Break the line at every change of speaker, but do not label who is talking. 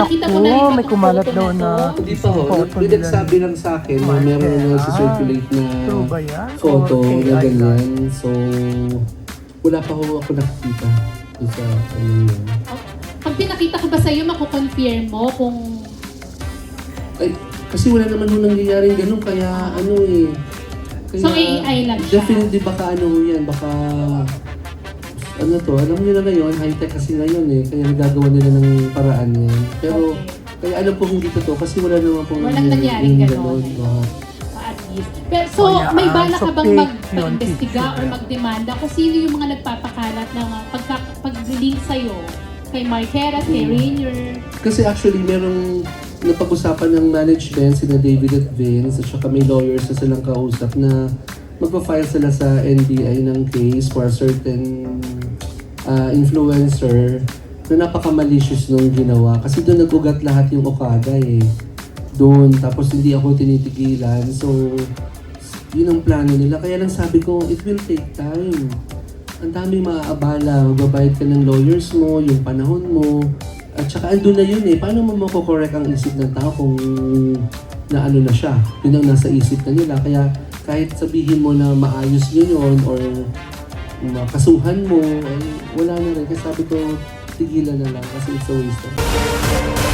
Naku, may kumalat daw
na?
Hindi pa ho. May
nila
nagsabi lang sa akin na meron na circulate na photo na ganyan. So, wala pa ho ako nakikita sa ano yun.
Pag pinakita ko ba sa'yo, makukonfirm mo kung
Ay, kasi wala naman ho nangyayaring ganun, kaya ano eh. Kaya,
So, AI lang siya?
Definitely baka ano ho yan, baka ano to, alam niyo na ngayon, high-tech kasi ngayon eh, kaya nagagawa nila ng paraan yan. Pero,
Okay.
kaya alam po hindi totoo kasi wala naman po
Walang nangyaring ganun.
Oo.
at least. Pero, so,
Oh, yeah.
may bala
So,
ka bang
fake yun,
or
picture.
magdemanda kung sino yung mga nagpapakalat ng uh, pagka, pag-link sa'yo? Kay Marquera, kay
Mm.
Rainier.
Kasi actually, merong napag-usapan ng management, sina David at Vince, at saka may lawyers na silang kausap na magpa-file sila sa NBI ng case for certain uh, influencer na napaka-malicious nung ginawa. Kasi doon nag-ugat lahat yung Okada eh. Doon, tapos hindi ako tinitigilan. So, yun ang plano nila. Kaya lang sabi ko, it will take time. Ang daming maaabala. Magbabayad ka ng lawyers mo, yung panahon mo. At saka andun na yun eh. Paano mo makokorek ang isip ng tao kung na ano na siya? Yun ang nasa isip na nila. Kaya kahit sabihin mo na maayos nyo yun or makasuhan mo, ay wala na rin. Kasi sabi ko, tigilan na lang kasi it's a waste of time.